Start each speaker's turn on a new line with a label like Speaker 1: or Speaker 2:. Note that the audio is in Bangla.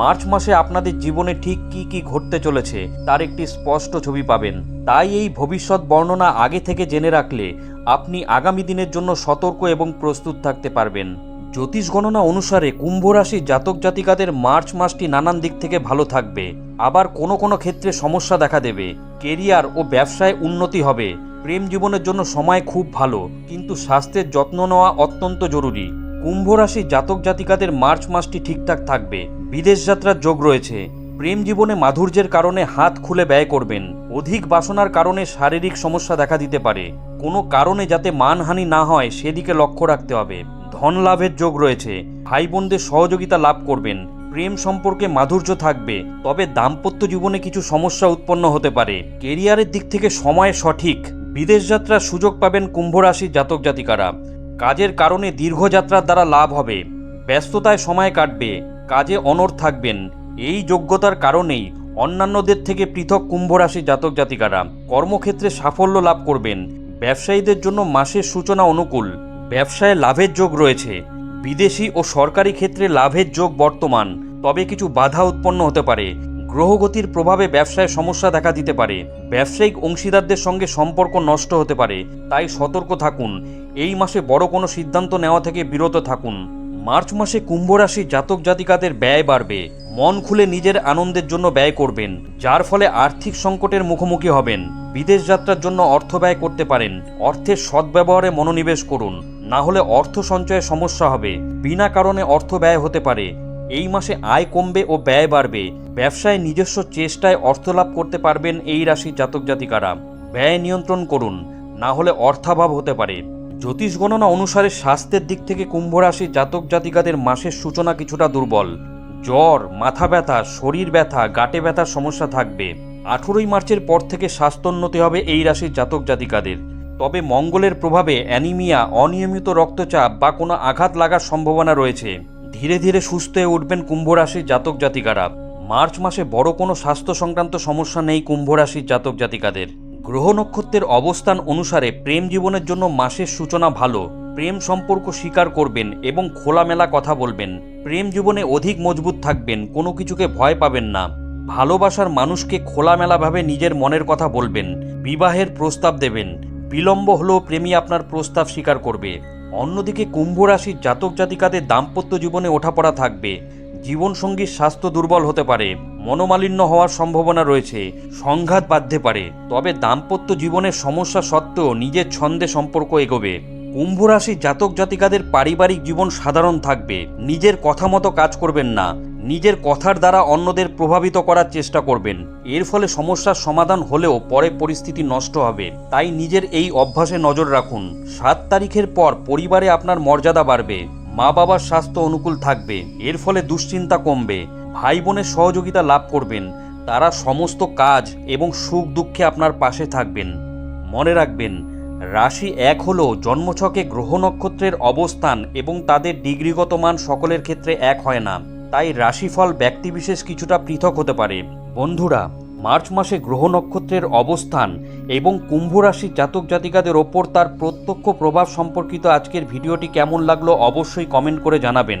Speaker 1: মার্চ মাসে আপনাদের জীবনে ঠিক কি কি ঘটতে চলেছে, তার একটি স্পষ্ট ছবি পাবেন। তাই এই ভবিষ্যৎ বর্ণনা আগে থেকে জেনে রাখলে আপনি আগামী দিনের জন্য সতর্ক এবং প্রস্তুত থাকতে পারবেন। জ্যোতিষ গণনা অনুসারে কুম্ভ রাশি জাতক জাতিকাদের মার্চ মাসটি নানান দিক থেকে ভালো থাকবে। আবার কোনো কোনো ক্ষেত্রে সমস্যা দেখা দেবে। কেরিয়ার ও ব্যবসায় উন্নতি হবে। প্রেম জীবনের জন্য সময় খুব ভালো, কিন্তু স্বাস্থ্যের যত্ন নেওয়া অত্যন্ত জরুরি। কুম্ভ রাশি জাতক জাতিকাদের মার্চ মাসটি ঠিকঠাক থাকবে। বিদেশ যাত্রার যোগ রয়েছে। প্রেম জীবনে মাধুর্যের কারণে হাত খুলে ব্যয় করবেন। অধিক বাসনার কারণে শারীরিক সমস্যা দেখা দিতে পারে। কোনো কারণে যাতে মানহানি না হয়, সেদিকে লক্ষ্য রাখতে হবে। ধন লাভের যোগ রয়েছে। ভাই বোনদের সহযোগিতা লাভ করবেন। প্রেম সম্পর্কে মাধুর্য থাকবে। তবে দাম্পত্য জীবনে কিছু সমস্যা উৎপন্ন হতে পারে। কেরিয়ারের দিক থেকে সময় সঠিক। বিদেশ যাত্রার সুযোগ পাবেন কুম্ভ রাশির জাতক জাতিকারা। কাজের কারণে দীর্ঘযাত্রার দ্বারা লাভ হবে। ব্যস্ততায় সময় কাটবে, কাজে অনড় থাকবেন। এই যোগ্যতার কারণেই অন্যান্যদের থেকে পৃথক কুম্ভ রাশি জাতক জাতিকারা কর্মক্ষেত্রে সাফল্য লাভ করবেন। ব্যবসায়ীদের জন্য মাসের সূচনা অনুকূল, ব্যবসায় লাভের যোগ রয়েছে। বিদেশি ও সরকারি ক্ষেত্রে লাভের যোগ বর্তমান, তবে কিছু বাধা উৎপন্ন হতে পারে। গ্রহগতির প্রভাবে ব্যবসায় সমস্যা দেখা দিতে পারে। ব্যবসায়িক অংশীদারদের সঙ্গে সম্পর্ক নষ্ট হতে পারে। তাই সতর্ক থাকুন। এই মাসে বড় কোনো সিদ্ধান্ত নেওয়া থেকে বিরত থাকুন। মার্চ মাসে কুম্ভ রাশি জাতক জাতিকাদের ব্যয় বাড়বে। মন খুলে নিজের আনন্দের জন্য ব্যয় করবেন, যার ফলে আর্থিক সংকটের মুখোমুখি হবেন। বিদেশ যাত্রার জন্য অর্থ ব্যয় করতে পারেন। অর্থের সদ্ব্যবহারে মনোনিবেশ করুন। না হলে অর্থ সঞ্চয়ে সমস্যা হবে। বিনা কারণে অর্থ ব্যয় হতে পারে। এই মাসে আয় কমবে ও ব্যয় বাড়বে। ব্যবসায় নিজস্ব চেষ্টায় অর্থ লাভ করতে পারবেন এই রাশির জাতক জাতিকারা। ব্যয় নিয়ন্ত্রণ করুন, না হলে অর্থাভাব হতে পারে। জ্যোতিষ গণনা অনুসারে স্বাস্থ্যের দিক থেকে কুম্ভ রাশির জাতক জাতিকাদের মাসের সূচনা কিছুটা দুর্বল। জ্বর, মাথা ব্যথা, শরীর ব্যথা, গাঁটে ব্যথার সমস্যা থাকবে। আঠেরোই মার্চের পর থেকে স্বাস্থ্যোন্নতি হবে এই রাশির জাতক জাতিকাদের। তবে মঙ্গলের প্রভাবে অ্যানিমিয়া, অনিয়মিত রক্তচাপ বা কোনো আঘাত লাগার সম্ভাবনা রয়েছে। ধীরে ধীরে সুস্থ হয়ে উঠবেন কুম্ভ রাশির জাতক জাতিকারা। মার্চ মাসে বড় কোনো স্বাস্থ্য সংক্রান্ত সমস্যা নেই কুম্ভ রাশির জাতক জাতিকাদের। গ্রহ নক্ষত্রের অবস্থান অনুসারে প্রেম জীবনের জন্য মাসের সূচনা ভালো। প্রেম সম্পর্ক স্বীকার করবেন এবং খোলামেলা কথা বলবেন। প্রেম জীবনে অধিক মজবুত থাকবেন, কোনো কিছুকে ভয় পাবেন না। ভালোবাসার মানুষকে খোলামেলাভাবে নিজের মনের কথা বলবেন, বিবাহের প্রস্তাব দেবেন। বিলম্ব হলেও প্রেমী আপনার প্রস্তাব স্বীকার করবে। অন্যদিকে কুম্ভ রাশির জাতক জাতিকাদের দাম্পত্য জীবনে ওঠাপড়া থাকবে। জীবনসঙ্গীর স্বাস্থ্য দুর্বল হতে পারে, মনোমালিন্য হওয়ার সম্ভাবনা রয়েছে, সংঘাত বাঁধতে পারে। তবে দাম্পত্য জীবনের সমস্যা সত্ত্বেও নিজের ছন্দে সম্পর্ক এগোবে। কুম্ভ রাশি জাতক জাতিকাদের পারিবারিক জীবন সাধারণ থাকবে, নিজের কথা মতো কাজ করবেন না। নিজের কথার দ্বারা অন্যদের প্রভাবিত করার চেষ্টা করবেন। এর ফলে সমস্যার সমাধান হলেও পরে পরিস্থিতি নষ্ট হবে। তাই নিজের এই অভ্যাসে নজর রাখুন। সাত তারিখের পর পরিবারে আপনার মর্যাদা বাড়বে। মা বাবার স্বাস্থ্য অনুকূল থাকবে। এর ফলে দুশ্চিন্তা কমবে। ভাই বোনের সহযোগিতা লাভ করবেন। তারা সমস্ত কাজ এবং সুখ দুঃখে আপনার পাশে থাকবেন। মনে রাখবেন, রাশি এক হলো জন্মছকে গ্রহ নক্ষত্রের অবস্থান এবং তাদের ডিগ্রিগত মান সকলের ক্ষেত্রে এক হয় না। তাই রাশিফল ব্যক্তিবিশেষ কিছুটা পৃথক হতে পারে। বন্ধুরা, মার্চ মাসে গ্রহ নক্ষত্রের অবস্থান এবং কুম্ভ রাশির জাতক জাতিকাদের ওপর তার প্রত্যক্ষ প্রভাব সম্পর্কিত আজকের ভিডিওটি কেমন লাগল অবশ্যই কমেন্ট করে জানাবেন।